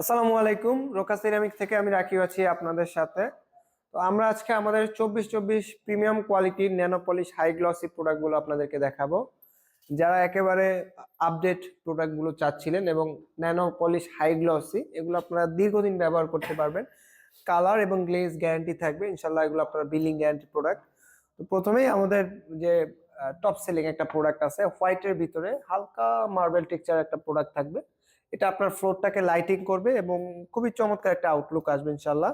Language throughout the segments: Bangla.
আসসালামু আলাইকুম। রোকা সিরামিক থেকে আমি রাখি আছি আপনাদের সাথে। তো আমরা আজকে আমাদের চব্বিশ চব্বিশ প্রিমিয়াম কোয়ালিটির ন্যানো পলিশ হাই গ্লসি প্রোডাক্টগুলো আপনাদেরকে দেখাবো। যারা একেবারে আপডেট প্রোডাক্টগুলো চাচ্ছিলেন এবং ন্যানো পলিশ হাই গ্লসি, এগুলো আপনারা দীর্ঘদিন ব্যবহার করতে পারবেন। কালার এবং গ্লেজ গ্যারান্টি থাকবে। ইনশাল্লাহ এগুলো আপনার বিলিং গ্যারান্টি প্রোডাক্ট। তো প্রথমেই আমাদের যে টপ সেলিং একটা প্রোডাক্ট আছে, হোয়াইটের ভিতরে হালকা মার্বেল টেক্সচার একটা প্রোডাক্ট থাকবে। এটা আপনার ফ্লোরটাকে লাইটিং করবে এবং খুবই চমৎকার একটা আউটলুক আসবে ইনশাল্লাহ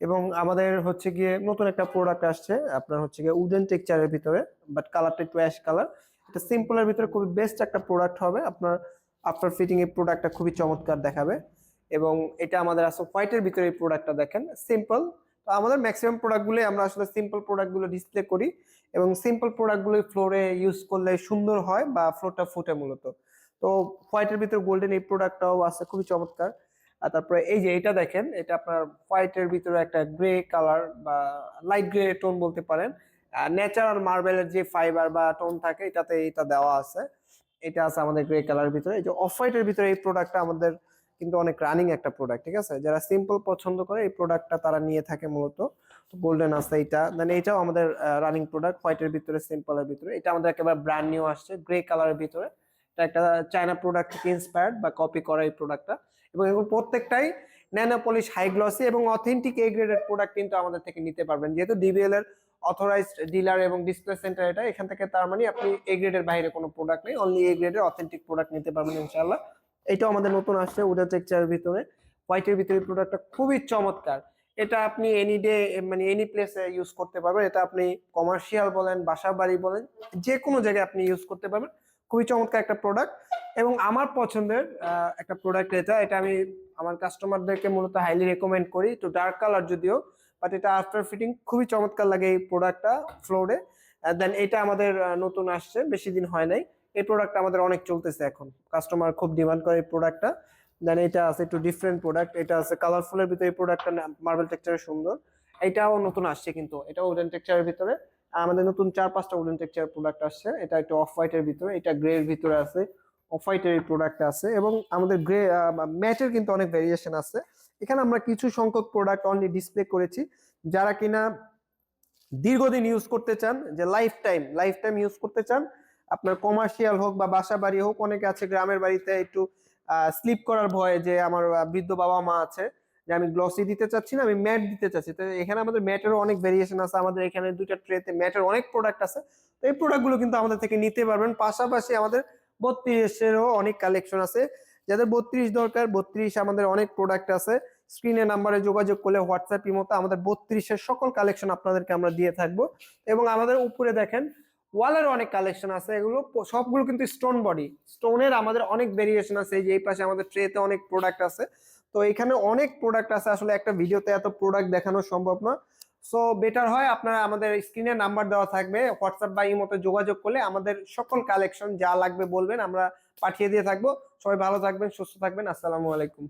এবং আমাদের হচ্ছে গিয়ে নতুন একটা প্রোডাক্ট আসছে, আপনার হচ্ছে গিয়ে উডেন টেক্সচারের ভিতরে বাট কালারটা একটু অ্যাশ কালার এটা সিম্পলের ভিতরে খুবই বেস্ট একটা প্রোডাক্ট হবে, আপনার আফটার ফিটিং এই প্রোডাক্টটা খুবই চমৎকার দেখাবে। এবং এটা আমাদের আসলে হোয়াইটের ভিতরে এই প্রোডাক্টটা দেখেন সিম্পল তো আমাদের ম্যাক্সিমাম প্রোডাক্টগুলোই আমরা আসলে সিম্পল প্রোডাক্টগুলো ডিসপ্লে করি এবং সিম্পল প্রোডাক্টগুলো ফ্লোরে ইউজ করলে সুন্দর হয় বা ফ্লোরটা ফুটে মূলত। তো হোয়াইটের ভিতরে গোল্ডেন এই প্রোডাক্টটাও আছে, খুবই চমৎকার। আর তারপরে এই যে এটা দেখেন, এটা আপনার হোয়াইটের ভিতরে একটা গ্রে কালার বা লাইট গ্রে টোন বলতে পারেন। ন্যাচারাল মার্বেলের যে ফাইবার বা টোন থাকে, এটাতে এটা দেওয়া আছে। এটা আছে আমাদের গ্রে কালারের ভিতরে। এই যে অফ হোয়াইটের ভিতরে এই প্রোডাক্টটা আমাদের কিন্তু অনেক রানিং একটা প্রোডাক্ট, ঠিক আছে? যারা সিম্পল পছন্দ করে, এই প্রোডাক্টটা তারা নিয়ে থাকে মূলত। গোল্ডেন আছে এটা দেন এটাও আমাদের রানিং প্রোডাক্ট হোয়াইটের ভিতরে, সিম্পলের ভিতরে। এটা আমাদের একেবারে ব্র্যান্ড নিউ আসছে, গ্রে কালারের ভিতরে। একটা চায়না প্রোডাক্ট থেকে ইন্সপায়ার্ড বা কপি করা এই প্রোডাক্টটা এবং এগুলো প্রত্যেকটাই ন্যানো পলিশ হাই গ্লসি এবং অথেন্টিক এ গ্রেডের প্রোডাক্ট কিন্তু আমাদের থেকে নিতে পারবেন। যেহেতু ডিবিএল এর অথরাইজড ডিলার এবং ডিসপ্লে সেন্টার এটা, এখান থেকে তার মানে আপনি এ গ্রেডের বাইরে কোনো প্রোডাক্ট নেই অনলি এ গ্রেডের অথেন্টিক প্রোডাক্ট নিতে পারবেন ইনশাল্লাহ এটাও আমাদের নতুন আসছে উডা টেক্সচারের ভিতরে। হোয়াইটের ভিতরে প্রোডাক্টটা খুবই চমৎকার। এটা আপনি এনি ডে মানে এনি প্লেসে ইউজ করতে পারবেন। এটা আপনি কমার্শিয়াল বলেন বাসা বাড়ি বলেন যে কোনো জায়গায় আপনি ইউজ করতে পারবেন। খুবই চমৎকার একটা প্রোডাক্ট এবং আমার পছন্দের একটা প্রোডাক্ট এটা। এটা আমি আমার কাস্টমারদেরকে মূলত হাইলি রেকমেন্ড করি। তো ডার্ক কালার যদিও বাট এটা আফটার ফিটিং খুবই চমৎকার লাগে এই প্রোডাক্টটা ফ্লোরে দেন এটা আমাদের নতুন আসছে, বেশি দিন হয় নাই। এই প্রোডাক্টটা আমাদের অনেক চলতেছে এখন। কাস্টমার খুব ডিমান্ড করে এই প্রোডাক্টটা দেন এটা আছে একটু ডিফারেন্ট প্রোডাক্ট এটা আছে কালারফুলের ভিতরে এই প্রোডাক্টটা মার্বেল টেক্সচারে সুন্দর। এটাও নতুন আসছে কিন্তু। এটা ওডেন টেক্সচারের ভিতরে। আমাদের নতুন চার পাঁচটা উডেন টেক্সচার প্রোডাক্ট আসছে। এটা একটু অফ হোয়াইটের ভিতরে, এটা গ্রে এর ভিতরে আছে। অফ হোয়াইটের প্রোডাক্ট আছে এবং আমাদের গ্রে ম্যাটের কিন্তু অনেক ভেরিয়েশন আছে। এখানে আমরা কিছু সংখ্যক প্রোডাক্ট অনলি ডিসপ্লে করেছি। যারা কিনা দীর্ঘদিন ইউজ করতে চান, যে lifetime lifetime use করতে চান, আপনার কমার্শিয়াল হোক বা বাসা বাড়ি হোক, অনেকে আছে গ্রামের বাড়িতে একটু স্লিপ করার ভয়ে যে আমার বৃদ্ধ বাবা মা আছে যে আমি গ্লসি দিতে চাচ্ছি না, আমি ম্যাট দিতে চাচ্ছি। তো এখানে আমাদের ম্যাটেরও অনেক ভেরিয়েশন আছে। আমাদের এখানে দুইটা ট্রেতে ম্যাটের অনেক প্রোডাক্ট আছে। তো এই প্রোডাক্টগুলো কিন্তু আমাদের থেকে নিতে পারবেন। পাশাপাশি আমাদের বত্রিশেরও অনেক কালেকশন আছে। যাদের বত্রিশ দরকার, বত্রিশ আমাদের অনেক প্রোডাক্ট আছে। স্ক্রিনে নাম্বারে যোগাযোগ করলে হোয়াটসঅ্যাপ মতো আমাদের বত্রিশের সকল কালেকশন আপনাদেরকে আমরা দিয়ে থাকব। এবং আমাদের উপরে দেখেন ওয়ালের অনেক কালেকশন আছে। এগুলো সবগুলো কিন্তু স্টোন বডি স্টোনের আমাদের অনেক ভেরিয়েশন আছে। এই যে এই পাশে আমাদের ট্রেতে অনেক প্রোডাক্ট আছে। তো এখানে অনেক প্রোডাক্ট আছে। আসলে একটা ভিডিওতে এত প্রোডাক্ট দেখানো সম্ভব না। সো বেটার হয় আপনারা আমাদের স্ক্রিনে নাম্বার দেওয়া থাকবে। হোয়াটসঅ্যাপ বা ইমোতে যোগাযোগ করলে আমাদের সকল কালেকশন যা লাগবে বলবেন আমরা পাঠিয়ে দিয়ে থাকব। সবাই ভালো থাকবেন, সুস্থ থাকবেন। আসসালামু আলাইকুম।